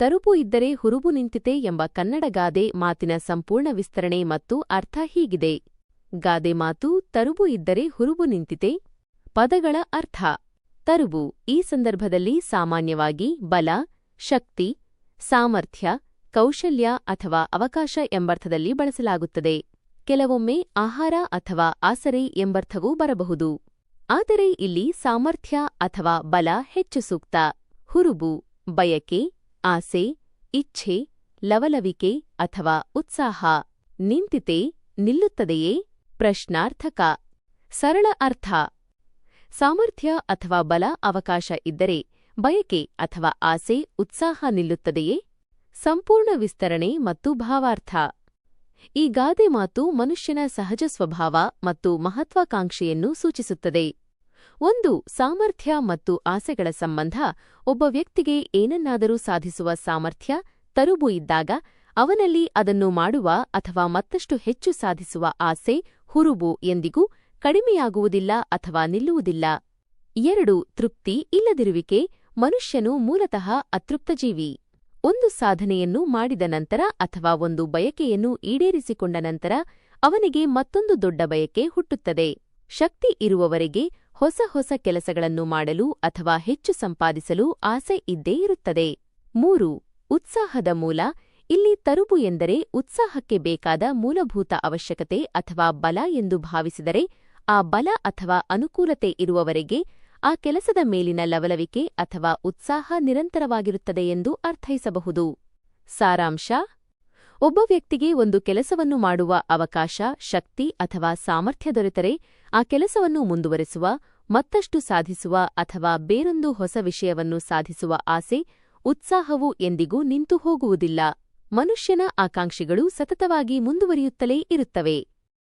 ತರುಪು ಇದ್ದರೆ ಹುರುಬು ನಿಂತಿತೆ ಎಂಬ ಕನ್ನಡ ಗಾದೆ ಮಾತಿನ ಸಂಪೂರ್ಣ ವಿಸ್ತರಣೆ ಮತ್ತು ಅರ್ಥ ಹೀಗಿದೆ. ಗಾದೆ ಮಾತು ತರುಬು ಇದ್ದರೆ ಹುರುಬು ನಿಂತಿತೆ. ಪದಗಳ ಅರ್ಥ. ತರುಬು ಈ ಸಂದರ್ಭದಲ್ಲಿ ಸಾಮಾನ್ಯವಾಗಿ ಬಲ, ಶಕ್ತಿ, ಸಾಮರ್ಥ್ಯ, ಕೌಶಲ್ಯ ಅಥವಾ ಅವಕಾಶ ಎಂಬರ್ಥದಲ್ಲಿ ಬಳಸಲಾಗುತ್ತದೆ. ಕೆಲವೊಮ್ಮೆ ಆಹಾರ ಅಥವಾ ಆಸರೆ ಎಂಬರ್ಥವೂ ಬರಬಹುದು. ಆದರೆ ಇಲ್ಲಿ ಸಾಮರ್ಥ್ಯ ಅಥವಾ ಬಲ ಹೆಚ್ಚು ಸೂಕ್ತ. ಹುರುಬು ಬಯಕೆ ಆಸೆ, ಇಚ್ಛೆ, ಲವಲವಿಕೆ ಅಥವಾ ಉತ್ಸಾಹ ನಿಂತಿತೆ ನಿಲ್ಲುತ್ತದೆಯೇ? ಪ್ರಶ್ನಾರ್ಥಕ. ಸರಳ ಅರ್ಥ. ಸಾಮರ್ಥ್ಯ ಅಥವಾ ಬಲ ಅವಕಾಶ ಇದ್ದರೆ ಬಯಕೆ ಅಥವಾ ಆಸೆ ಉತ್ಸಾಹ ನಿಲ್ಲುತ್ತದೆಯೇ? ಸಂಪೂರ್ಣ ವಿಸ್ತರಣೆ ಮತ್ತು ಭಾವಾರ್ಥ. ಈ ಗಾದೆ ಮಾತು ಮನುಷ್ಯನ ಸಹಜ ಸ್ವಭಾವ ಮತ್ತು ಮಹತ್ವಾಕಾಂಕ್ಷೆಯನ್ನು ಸೂಚಿಸುತ್ತದೆ. ಒಂದು ಸಾಮರ್ಥ್ಯ ಮತ್ತು ಆಸೆಗಳ ಸಂಬಂಧ ಒಬ್ಬ ವ್ಯಕ್ತಿಗೆ ಏನನ್ನಾದರೂ ಸಾಧಿಸುವ ಸಾಮರ್ಥ್ಯ ತರುಬು ಇದ್ದಾಗ ಅವನಲ್ಲಿ ಅದನ್ನು ಮಾಡುವ ಅಥವಾ ಮತ್ತಷ್ಟು ಹೆಚ್ಚು ಸಾಧಿಸುವ ಆಸೆ ಹುರುಬು ಎಂದಿಗೂ ಕಡಿಮೆಯಾಗುವುದಿಲ್ಲ ಅಥವಾ ನಿಲ್ಲುವುದಿಲ್ಲ. ಎರಡು, ತೃಪ್ತಿ ಇಲ್ಲದಿರುವಿಕೆ ಮನುಷ್ಯನು ಮೂಲತಃ ಅತೃಪ್ತಜೀವಿ. ಒಂದು ಸಾಧನೆಯನ್ನು ಮಾಡಿದ ನಂತರ ಅಥವಾ ಒಂದು ಬಯಕೆಯನ್ನು ಈಡೇರಿಸಿಕೊಂಡ ನಂತರ ಅವನಿಗೆ ಮತ್ತೊಂದು ದೊಡ್ಡ ಬಯಕೆ ಹುಟ್ಟುತ್ತದೆ. ಶಕ್ತಿ ಇರುವವರೆಗೆ ಹೊಸ ಹೊಸ ಕೆಲಸಗಳನ್ನು ಮಾಡಲು ಅಥವಾ ಹೆಚ್ಚು ಸಂಪಾದಿಸಲು ಆಸೆ ಇದ್ದೇ ಇರುತ್ತದೆ. ಮೂರು, ಉತ್ಸಾಹದ ಮೂಲ. ಇಲ್ಲಿ ತರುಬು ಎಂದರೆ ಉತ್ಸಾಹಕ್ಕೆ ಬೇಕಾದ ಮೂಲಭೂತ ಅವಶ್ಯಕತೆ ಅಥವಾ ಬಲ ಎಂದು ಭಾವಿಸಿದರೆ ಆ ಬಲ ಅಥವಾ ಅನುಕೂಲತೆ ಇರುವವರೆಗೆ ಆ ಕೆಲಸದ ಮೇಲಿನ ಲವಲವಿಕೆ ಅಥವಾ ಉತ್ಸಾಹ ನಿರಂತರವಾಗಿರುತ್ತದೆ ಎಂದು ಅರ್ಥೈಸಬಹುದು. ಸಾರಾಂಶ ಒಬ್ಬ ವ್ಯಕ್ತಿಗೆ ಒಂದು ಕೆಲಸವನ್ನು ಮಾಡುವ ಅವಕಾಶ, ಶಕ್ತಿ ಅಥವಾ ಸಾಮರ್ಥ್ಯ ದೊರೆತರೆ, ಆ ಕೆಲಸವನ್ನು ಮುಂದುವರೆಸುವ, ಮತ್ತಷ್ಟು ಸಾಧಿಸುವ ಅಥವಾ ಬೇರೊಂದು ಹೊಸ ವಿಷಯವನ್ನು ಸಾಧಿಸುವ ಆಸೆ, ಉತ್ಸಾಹವು ಎಂದಿಗೂ ನಿಂತು ಹೋಗುವುದಿಲ್ಲ. ಮನುಷ್ಯನ ಆಕಾಂಕ್ಷೆಗಳು ಸತತವಾಗಿ ಮುಂದುವರಿಯುತ್ತಲೇ ಇರುತ್ತವೆ.